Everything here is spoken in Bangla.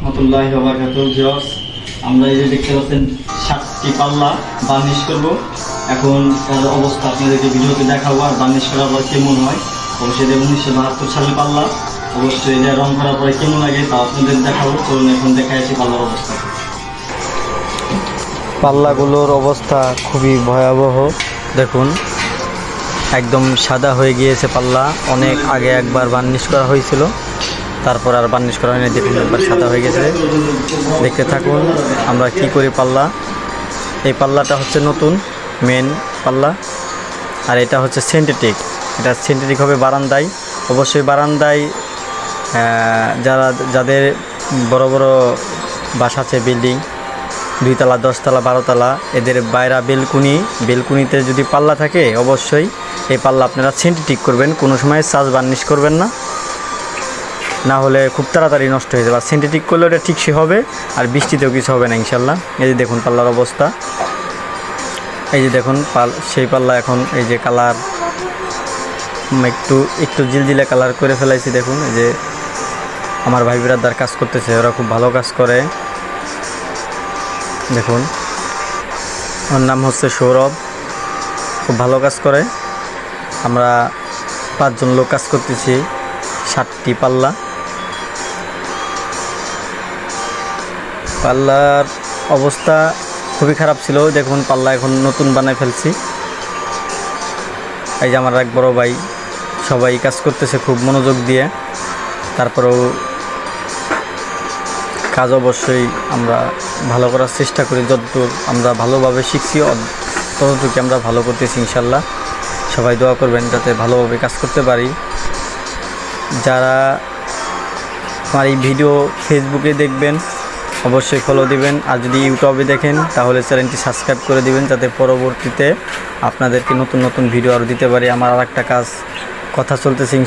রহমতুল্লাহ ভিউয়ার্স আমরা এই যে দেখতে পাচ্ছেন সাতটি পাল্লা বার্নিশ করব। এখন তার অবস্থা আপনাদেরকে ভিডিওতে দেখাবো আর বার্নিশ করার পর কেমন হয়। অবশ্যই এটা উনিশশো বাহাত্তর সালের পাল্লা। অবশ্যই এটা রং করার পরে কেমন লাগে তা আপনাদের দেখাবো। চলুন এখন দেখাই আসি পাল্লার অবস্থা। পাল্লাগুলোর অবস্থা খুবই ভয়াবহ। দেখুন, একদম সাদা হয়ে গিয়েছে পাল্লা। অনেক আগে একবার বার্নিশ করা হয়েছিল। তারপর আর বার্নিশ করা হয়নি, দেখুন একবার সাদা হয়ে গেছে। দেখতে থাকুন, আমরা কি করি পাল্লা? এই পাল্লাটা হচ্ছে নতুন মেন পাল্লা। আর এটা হচ্ছে সিনথেটিক এটা সিনথেটিক হবে বারান্দায়। অবশ্যই বারান্দায় যারা, যাদের বড় বড় বাসা আছে বিল্ডিং দুইতলা, দশতলা, বারোতলা, এদের বাইরা বেলকুনি, বেলকুনিতে যদি পাল্লা থাকে, অবশ্যই এই পাল্লা আপনারা সিনথেটিক করবেন, কোনো সময় চাষ বার্নিশ করবেন না। না হলে খুব তাড়াতাড়ি নষ্ট হয়ে যাবে। আর সিনথেটিক করলে ওটা ঠিক সে হবে, আর বৃষ্টিতেও কিছু হবে না ইনশাল্লাহ। এই যে দেখুন পাল্লার অবস্থা। এই যে দেখুন পাল সেই পাল্লা এখন এই যে কালার একটু একটু জিলজিলে কালার করে ফেলাইছি, দেখুন, এই যে আমার ভাই বিরাদার কাজ করতেছে, ওরা খুব ভালো কাজ করে। দেখুন, ওর নাম হচ্ছে সৌরভ, খুব ভালো কাজ করে। আমরা পাঁচজন লোক কাজ করতেছি, ষাটটি পাল্লা। পাল্লার অবস্থা খুবই খারাপ ছিল। দেখুন পাল্লা এখন নতুন বানায় ফেলছি। এই যে আমার এক বড় ভাই, সবাই কাজ করতেছে খুব মনোযোগ দিয়ে। তারপরেও কাজ অবশ্যই আমরা ভালো করার চেষ্টা করি। যতদূর আমরা ভালোভাবে শিখছি ততটুকু আমরা ভালো করতেছি ইনশাল্লাহ। সবাই দোয়া করবেন যাতে ভালোভাবে কাজ করতে পারি। যারা আমার এই ভিডিও ফেসবুকে দেখবেন অবশ্যই ফলো দিবেন। আর যদি ইউটিউবে দেখেন, তাহলে চ্যানেলটি সাবস্ক্রাইব করে দিবেন, যাতে পরবর্তীতে আপনাদেরকে নতুন নতুন ভিডিও আরও দিতে পারি। আমার আর একটা কাজ, কথা চলতেছে